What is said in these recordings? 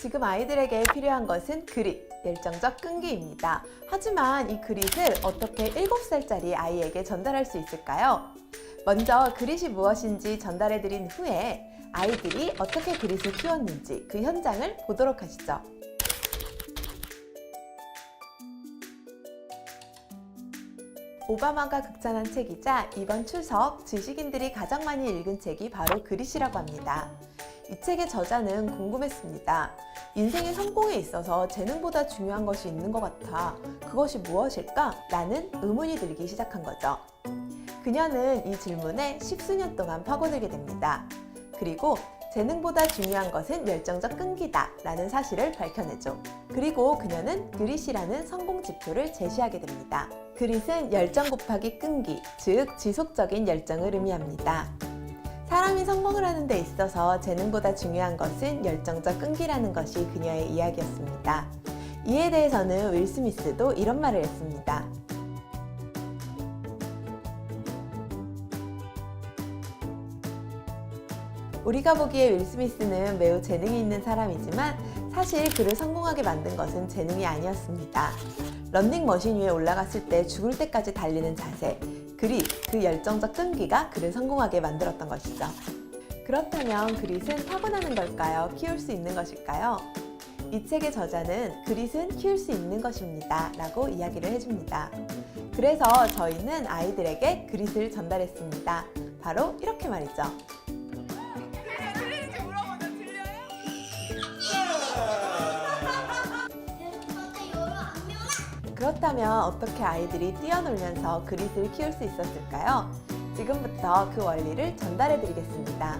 지금 아이들에게 필요한 것은 그릿, 열정적 끈기입니다. 하지만 이 그릿을 어떻게 7살짜리 아이에게 전달할 수 있을까요? 먼저 그릿이 무엇인지 전달해드린 후에 아이들이 어떻게 그릿을 키웠는지 그 현장을 보도록 하시죠. 오바마가 극찬한 책이자 이번 추석 지식인들이 가장 많이 읽은 책이 바로 그릿이라고 합니다. 이 책의 저자는 궁금했습니다. 인생의 성공에 있어서 재능보다 중요한 것이 있는 것 같아. 그것이 무엇일까? 라는 의문이 들기 시작한 거죠. 그녀는 이 질문에 십수년 동안 파고들게 됩니다. 그리고 재능보다 중요한 것은 열정적 끈기다 라는 사실을 밝혀내죠. 그리고 그녀는 그릿이라는 성공 지표를 제시하게 됩니다. 그릿은 열정 곱하기 끈기, 즉 지속적인 열정을 의미합니다. 사람이 성공을 하는 데 있어서 재능보다 중요한 것은 열정적 끈기라는 것이 그녀의 이야기였습니다. 이에 대해서는 윌 스미스도 이런 말을 했습니다. 우리가 보기에 윌 스미스는 매우 재능이 있는 사람이지만 사실 그를 성공하게 만든 것은 재능이 아니었습니다. 런닝머신 위에 올라갔을 때 죽을 때까지 달리는 자세, 그릿, 그 열정적 끈기가 그를 성공하게 만들었던 것이죠. 그렇다면 그릿은 타고나는 걸까요? 키울 수 있는 것일까요? 이 책의 저자는 그릿은 키울 수 있는 것입니다. 라고 이야기를 해줍니다. 그래서 저희는 아이들에게 그릿을 전달했습니다. 바로 이렇게 말이죠. 그렇다면 어떻게 아이들이 뛰어놀면서 그릿을 키울 수 있었을까요? 지금부터 그 원리를 전달해 드리겠습니다.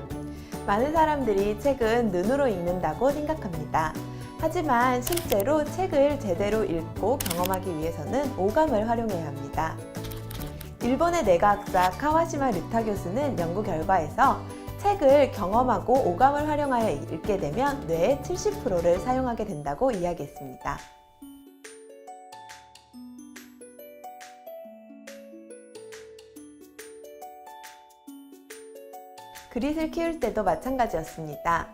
많은 사람들이 책은 눈으로 읽는다고 생각합니다. 하지만 실제로 책을 제대로 읽고 경험하기 위해서는 오감을 활용해야 합니다. 일본의 내과학자 카와시마 르타 교수는 연구 결과에서 책을 경험하고 오감을 활용하여 읽게 되면 뇌의 70%를 사용하게 된다고 이야기했습니다. 그릿을 키울 때도 마찬가지였습니다.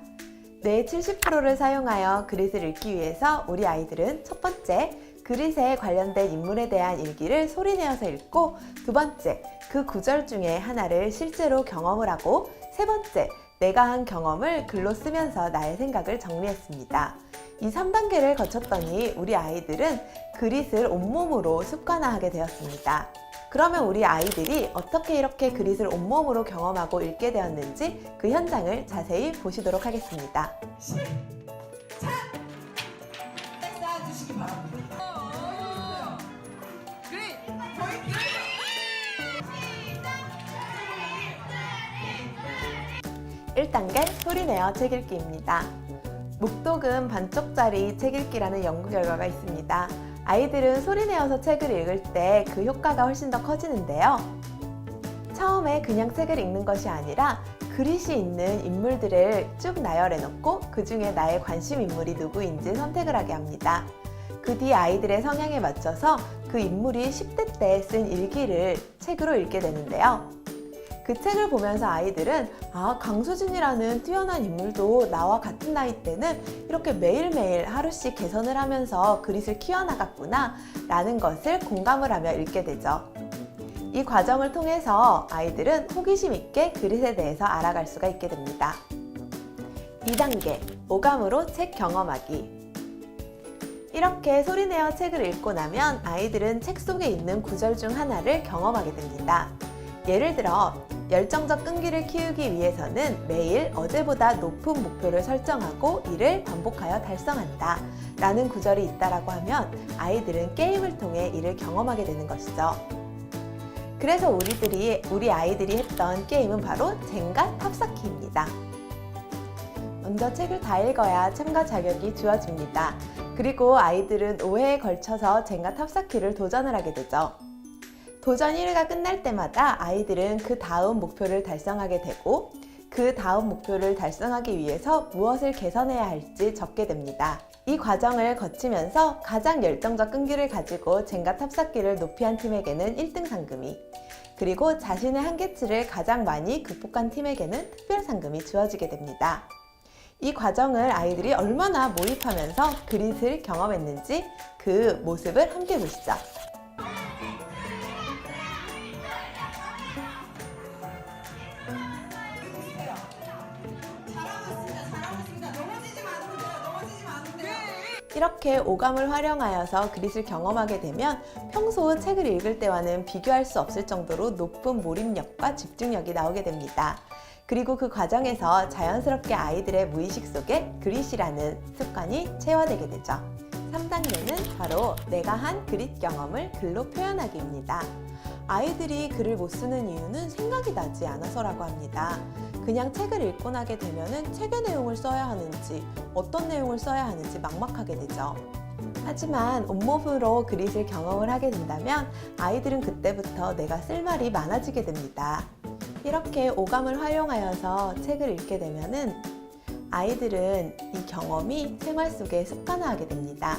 뇌의 70%를 사용하여 그릿을 읽기 위해서 우리 아이들은 첫 번째, 그릿에 관련된 인물에 대한 일기를 소리내어서 읽고 두 번째, 그 구절 중에 하나를 실제로 경험을 하고 세 번째, 내가 한 경험을 글로 쓰면서 나의 생각을 정리했습니다. 이 3단계를 거쳤더니 우리 아이들은 그릿을 온몸으로 습관화하게 되었습니다. 그러면 우리 아이들이 어떻게 이렇게 그릿을 온몸으로 경험하고 읽게 되었는지 그 현장을 자세히 보시도록 하겠습니다. 쌓아주시기 바랍니다. 어. 그래. 저희 그래. 1단계 소리내어 책 읽기입니다. 목독은 반쪽짜리 책 읽기라는 연구 결과가 있습니다. 아이들은 소리내어서 책을 읽을 때 그 효과가 훨씬 더 커지는데요. 처음에 그냥 책을 읽는 것이 아니라 그릿이 있는 인물들을 쭉 나열해 놓고 그 중에 나의 관심 인물이 누구인지 선택을 하게 합니다. 그 뒤 아이들의 성향에 맞춰서 그 인물이 10대 때 쓴 일기를 책으로 읽게 되는데요. 그 책을 보면서 아이들은 아, 강수진이라는 뛰어난 인물도 나와 같은 나이 때는 이렇게 매일매일 하루씩 개선을 하면서 그릿을 키워나갔구나 라는 것을 공감을 하며 읽게 되죠. 이 과정을 통해서 아이들은 호기심 있게 그릿에 대해서 알아갈 수가 있게 됩니다. 2단계, 오감으로 책 경험하기. 이렇게 소리내어 책을 읽고 나면 아이들은 책 속에 있는 구절 중 하나를 경험하게 됩니다. 예를 들어, 열정적 끈기를 키우기 위해서는 매일 어제보다 높은 목표를 설정하고 이를 반복하여 달성한다. 라는 구절이 있다라고 하면 아이들은 게임을 통해 이를 경험하게 되는 것이죠. 그래서 우리들이, 우리 아이들이 했던 게임은 바로 젠가 탑쌓기입니다. 먼저 책을 다 읽어야 참가 자격이 주어집니다. 그리고 아이들은 5회에 걸쳐서 젠가 탑쌓기를 도전을 하게 되죠. 도전 1회가 끝날 때마다 아이들은 그 다음 목표를 달성하게 되고 그 다음 목표를 달성하기 위해서 무엇을 개선해야 할지 적게 됩니다. 이 과정을 거치면서 가장 열정적 끈기를 가지고 젠가 탑쌓기를 높이 한 팀에게는 1등 상금이 그리고 자신의 한계치를 가장 많이 극복한 팀에게는 특별 상금이 주어지게 됩니다. 이 과정을 아이들이 얼마나 몰입하면서 그릿을 경험했는지 그 모습을 함께 보시죠. 이렇게 오감을 활용하여서 그릿을 경험하게 되면 평소 책을 읽을 때와는 비교할 수 없을 정도로 높은 몰입력과 집중력이 나오게 됩니다. 그리고 그 과정에서 자연스럽게 아이들의 무의식 속에 그릿이라는 습관이 체화되게 되죠. 3단계는 바로 내가 한 그릿 경험을 글로 표현하기입니다. 아이들이 글을 못 쓰는 이유는 생각이 나지 않아서라고 합니다. 그냥 책을 읽고 나게 되면은 책의 내용을 써야 하는지 어떤 내용을 써야 하는지 막막하게 되죠. 하지만 온몸으로 그릿을 경험을 하게 된다면 아이들은 그때부터 내가 쓸 말이 많아지게 됩니다. 이렇게 오감을 활용하여서 책을 읽게 되면은 아이들은 이 경험이 생활 속에 습관화하게 됩니다.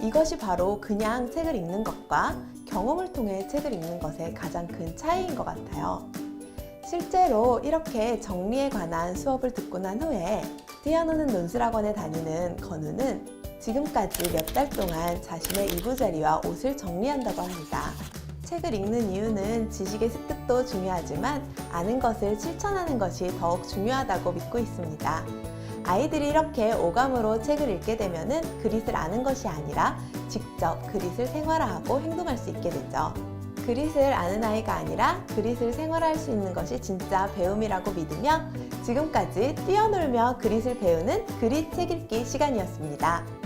이것이 바로 그냥 책을 읽는 것과 경험을 통해 책을 읽는 것의 가장 큰 차이인 것 같아요. 실제로 이렇게 정리에 관한 수업을 듣고 난 후에 뛰어노는 논술학원에 다니는 건우는 지금까지 몇 달 동안 자신의 이부자리와 옷을 정리한다고 합니다. 책을 읽는 이유는 지식의 습득도 중요하지만 아는 것을 실천하는 것이 더욱 중요하다고 믿고 있습니다. 아이들이 이렇게 오감으로 책을 읽게 되면은 그릿을 아는 것이 아니라 직접 그릿을 생활화하고 행동할 수 있게 되죠. 그릿을 아는 아이가 아니라 그릿을 생활할 수 있는 것이 진짜 배움이라고 믿으며 지금까지 뛰어놀며 그릿을 배우는 그릿 책 읽기 시간이었습니다.